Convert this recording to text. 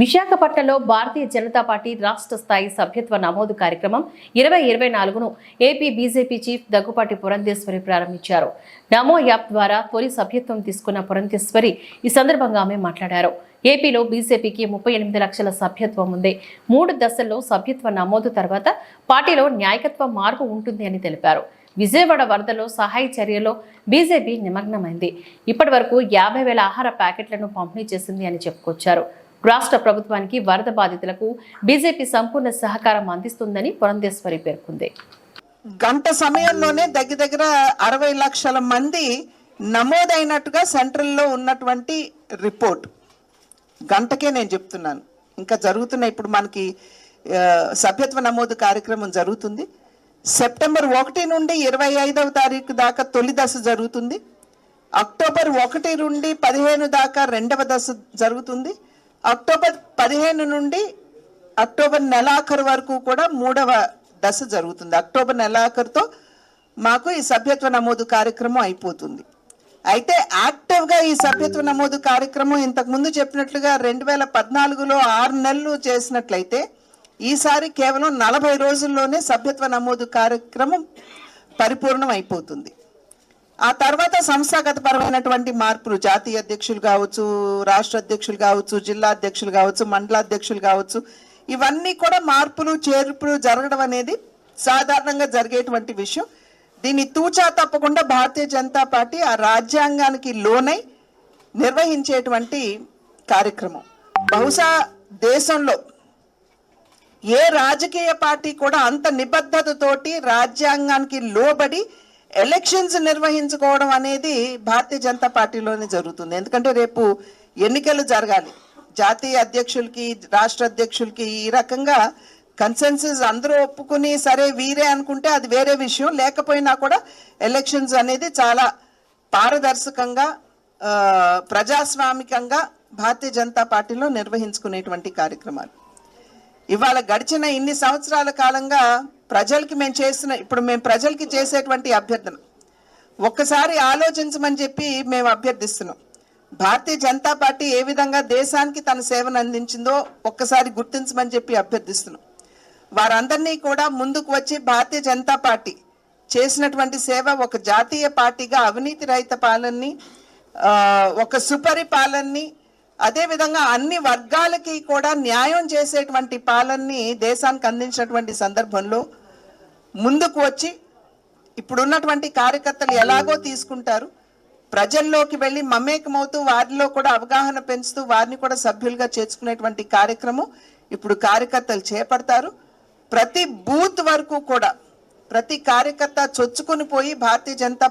విశాఖపట్నంలో భారతీయ జనతా పార్టీ రాష్ట్ర స్థాయి సభ్యత్వ నమోదు కార్యక్రమం ఇరవై ఇరవై నాలుగును AP BJP chief Daggubati Purandeswari ప్రారంభించారు. నమో యాప్ ద్వారా తొలి సభ్యత్వం తీసుకున్న పురంధేశ్వరి ఈ సందర్భంగా ఆమె మాట్లాడారు. ఏపీలో బీజేపీకి ముప్పై ఎనిమిది లక్షల సభ్యత్వం ఉంది. మూడు దశల్లో సభ్యత్వ నమోదు తర్వాత పార్టీలో నాయకత్వ మార్పు ఉంటుంది అని తెలిపారు. విజయవాడ వరదలో సహాయ చర్యలో బీజేపీ నిమగ్నమైంది. ఇప్పటి వరకు యాభై వేల ఆహార ప్యాకెట్లను పంపిణీ చేసింది అని చెప్పుకొచ్చారు. రాష్ట్ర ప్రభుత్వానికి వరద బాధితులకు బీజేపీ సంపూర్ణ సహకారం అందిస్తుందని పురంధేశ్వరి పేర్కొంది. గంట సమయంలోనే దగ్గర దగ్గర అరవై లక్షల మంది నమోదైనట్టుగా సెంట్రల్లో ఉన్నటువంటి రిపోర్ట్. గంటకే నేను చెప్తున్నాను. ఇంకా జరుగుతున్న ఇప్పుడు మనకి సభ్యత్వ నమోదు కార్యక్రమం జరుగుతుంది. సెప్టెంబర్ ఒకటి నుండి ఇరవై ఐదవ తారీఖు దాకా తొలి దశ జరుగుతుంది. అక్టోబర్ ఒకటి నుండి పదిహేను దాకా రెండవ దశ జరుగుతుంది. అక్టోబర్ పదిహేను నుండి అక్టోబర్ నెలాఖరు వరకు కూడా మూడవ దశ జరుగుతుంది. అక్టోబర్ నెలాఖరుతో మాకు ఈ సభ్యత్వ నమోదు కార్యక్రమం అయిపోతుంది. అయితే యాక్టివ్గా ఈ సభ్యత్వ నమోదు కార్యక్రమం ఇంతకు ముందు చెప్పినట్లుగా రెండు వేల పద్నాలుగులో ఆరు నెలలు చేసినట్లయితే ఈసారి కేవలం నలభై రోజుల్లోనే సభ్యత్వ నమోదు కార్యక్రమం పరిపూర్ణం అయిపోతుంది ఆ తర్వాత సంస్థాగతపరమైనటువంటి మార్పులు జాతీయ అధ్యక్షులు కావచ్చు రాష్ట్ర అధ్యక్షులు కావచ్చు జిల్లా అధ్యక్షులు కావచ్చు మండలాధ్యక్షులు కావచ్చు ఇవన్నీ కూడా మార్పులు చేర్పులు జరగడం అనేది సాధారణంగా జరిగేటువంటి విషయం. దీన్ని తూచా తప్పకుండా భారతీయ జనతా పార్టీ ఆ రాజ్యాంగానికి లోనై నిర్వహించేటువంటి కార్యక్రమం. బహుశా దేశంలో ఏ రాజకీయ పార్టీ కూడా అంత నిబద్ధతతోటి రాజ్యాంగానికి లోబడి ఎలక్షన్స్ నిర్వహించుకోవడం అనేది భారతీయ జనతా పార్టీలోనే జరుగుతుంది. ఎందుకంటే రేపు ఎన్నికలు జరగాలి. జాతీయ అధ్యక్షులకి రాష్ట్ర అధ్యక్షులకి ఈ రకంగా కన్సెన్సస్ అందరూ ఒప్పుకుని సరే వీరే అనుకుంటే అది వేరే విషయం. లేకపోయినా కూడా ఎలక్షన్స్ అనేది చాలా పారదర్శకంగా ప్రజాస్వామికంగా భారతీయ జనతా పార్టీలో నిర్వహించుకునేటువంటి కార్యక్రమాలు. ఇవాళ గడిచిన ఇన్ని సంవత్సరాల కాలంగా ప్రజలకి మేము చేసిన ఇప్పుడు మేము ప్రజలకి చేసేటువంటి అభ్యర్థన. ఒక్కసారి ఆలోచించమని చెప్పి మేము అభ్యర్థిస్తున్నాం. భారతీయ జనతా పార్టీ ఏ విధంగా దేశానికి తన సేవను అందించిందో ఒక్కసారి గుర్తించమని చెప్పి అభ్యర్థిస్తున్నాం. వారందరినీ కూడా ముందుకు వచ్చి భారతీయ జనతా పార్టీ చేసినటువంటి సేవ ఒక జాతీయ పార్టీగా అవినీతి రహిత పాలనని ఒక సుపరిపాలనని అదేవిధంగా అన్ని వర్గాలకి కూడా న్యాయం చేసేటువంటి పాలనని దేశానికి అందించినటువంటి సందర్భంలో ముందుకు వచ్చి ఇప్పుడున్నటువంటి కార్యకర్తలు ఎలాగో తీసుకుంటారు. ప్రజల్లోకి వెళ్ళి మమేకమవుతూ వారిలో కూడా అవగాహన పెంచుతూ వారిని కూడా సభ్యులుగా చేర్చుకునేటువంటి కార్యక్రమం ఇప్పుడు కార్యకర్తలు చేపడతారు. ప్రతి బూత్ వరకు కూడా ప్రతి కార్యకర్త చొచ్చుకుని పోయి భారతీయ జనతా